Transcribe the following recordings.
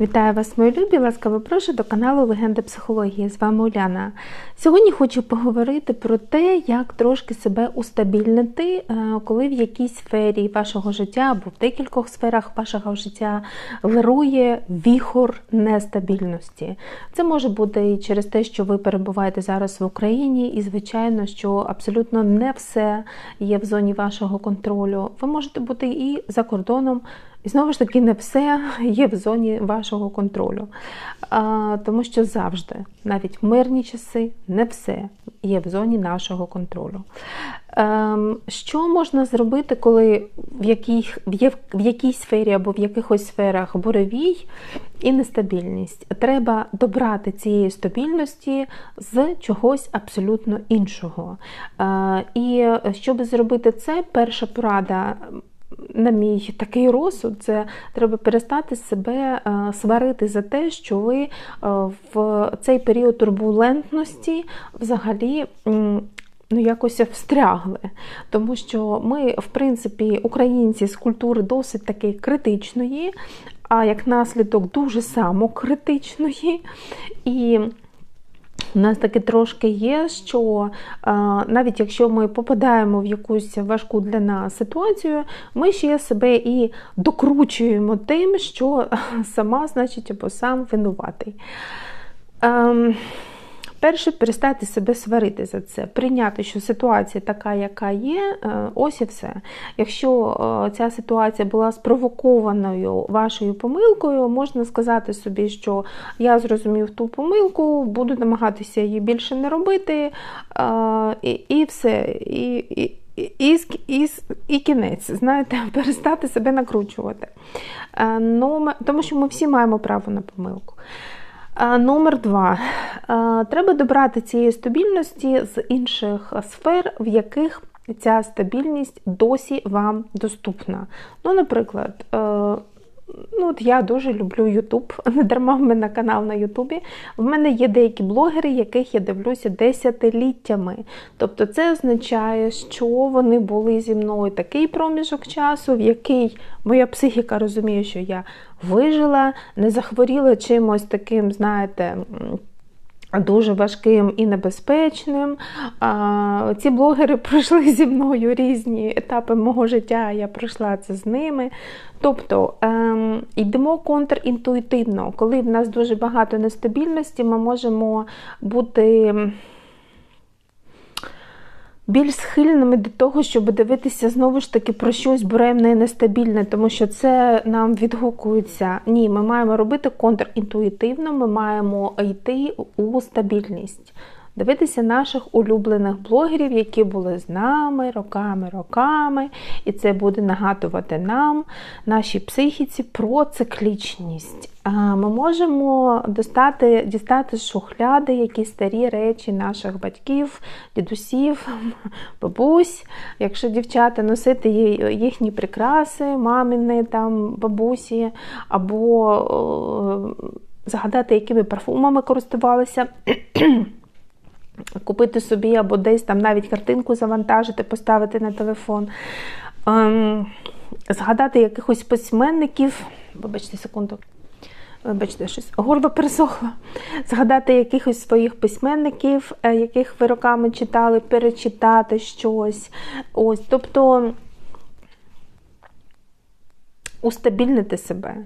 Вітаю вас, мої любі! Ласкаво прошу до каналу Легенди психології. З вами Уляна. Сьогодні хочу поговорити про те, як трошки себе устабільнити, е, коли в якійсь сфері вашого життя або в декількох сферах вашого життя вирує віхор нестабільності. Це може бути і через те, що ви перебуваєте зараз в Україні, і, звичайно, що абсолютно не все є в зоні вашого контролю. Ви можете бути і за кордоном. І знову ж таки, не все є в зоні вашого контролю. А, Тому що завжди, навіть в мирні часи, не все є в зоні нашого контролю. Ем, Що можна зробити, коли в, яких, в, в якійсь сфері або в якихось сферах буревій і нестабільність? Треба добрати цієї стабільності з чогось абсолютно іншого. Е, І щоб зробити це, перша порада на мій такий розсуд, це треба перестати себе е, сварити за те, що ви е, в цей період турбулентності взагалі. Ну, якось встрягли, тому що ми, в принципі, українці з культури досить таки критичної, а як наслідок дуже самокритичної. І у нас таки трошки є, що навіть якщо ми попадаємо в якусь важку для нас ситуацію, ми ще себе і докручуємо тим, що сама, значить, або сам винуватий. Перше, перестати себе сварити за це, прийняти, що ситуація така, яка є, е, ось і все. Якщо е, ця ситуація була спровокованою вашою помилкою, можна сказати собі, що я зрозумів ту помилку, буду намагатися її більше не робити, е, і і все. І, і, і, і, і кінець, знаєте, перестати себе накручувати. Тому що ми всі маємо право на помилку. Номер два. Треба добрати цієї стабільності з інших сфер, в яких ця стабільність досі вам доступна. Ну, Наприклад, е, Ну, от Я дуже люблю Ютуб, не дарма в мене канал на Ютубі. В мене є деякі блогери, яких я дивлюся десятиліттями. Тобто це означає, що вони були зі мною такий проміжок часу, в який моя психіка розуміє, що я вижила, не захворіла чимось таким, знаєте, Дуже важким і небезпечним. Ці блогери пройшли зі мною різні етапи мого життя, я пройшла це з ними. Тобто ем, йдемо контрінтуїтивно. Коли в нас дуже багато нестабільності, ми можемо бути більш схильними до того, щоб дивитися знову ж таки про щось буремне і нестабільне, тому що це нам відгукується. Ні, ми маємо робити контрінтуїтивно, ми маємо йти у стабільність дивитися наших улюблених блогерів, які були з нами роками-роками, і це буде нагадувати нам, нашій психіці, про циклічність. Ми можемо достати, дістати з шухляди якісь старі речі наших батьків, дідусів, бабусь. Якщо дівчата носити їхні прикраси, мамини там, бабусі, або згадати, якими парфумами користувалися. Купити собі або десь там навіть картинку завантажити, поставити на телефон, ем, згадати якихось письменників, вибачте, секунду, вибачте, щось горло пересохло, згадати якихось своїх письменників, е, яких ви роками читали, перечитати щось. Ось, Тобто устабільнити себе,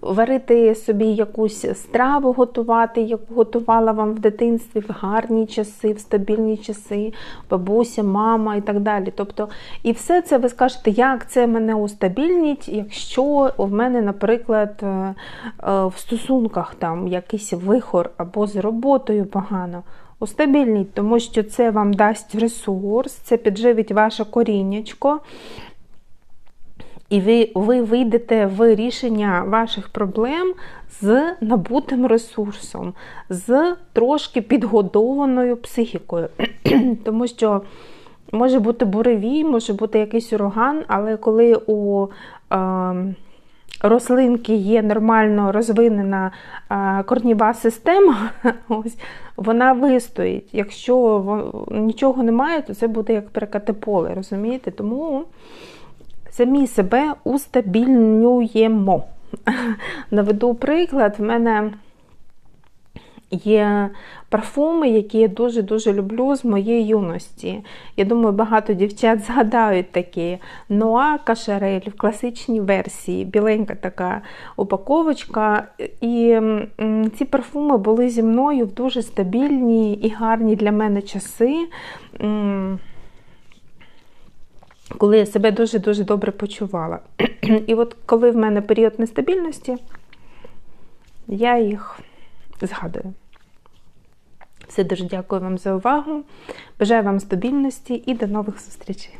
варити собі якусь страву, готувати, яку готувала вам в дитинстві в гарні часи, в стабільні часи, бабуся, мама і так далі. Тобто, і все це ви скажете, як це мене устабільнить, якщо в мене, наприклад, е, е, в стосунках там якийсь вихор або з роботою погано. Устабільніть, тому що це вам дасть ресурс, це підживить ваше коріннячко, і ви ви вийдете в рішення ваших проблем з набутим ресурсом, з трошки підгодованою психікою. Тому що може бути буревій, може бути якийсь ураган, але коли у е, рослинки є нормально розвинена е, корніва система, ось, вона вистоїть. Якщо нічого немає, то це буде як перекати поле, розумієте? Тому самі себе устабільнюємо. наведу приклад. В мене є парфуми, які я дуже-дуже люблю з моєї юності. Я думаю, багато дівчат згадають такі. Ноа Кашарель в класичній версії, біленька така упаковочка. І ці парфуми були зі мною в дуже стабільні і гарні для мене часи. Коли я себе дуже-дуже добре почувала. І от коли в мене період нестабільності, я їх згадую. Все дуже дякую вам за увагу. Бажаю вам стабільності і до нових зустрічей.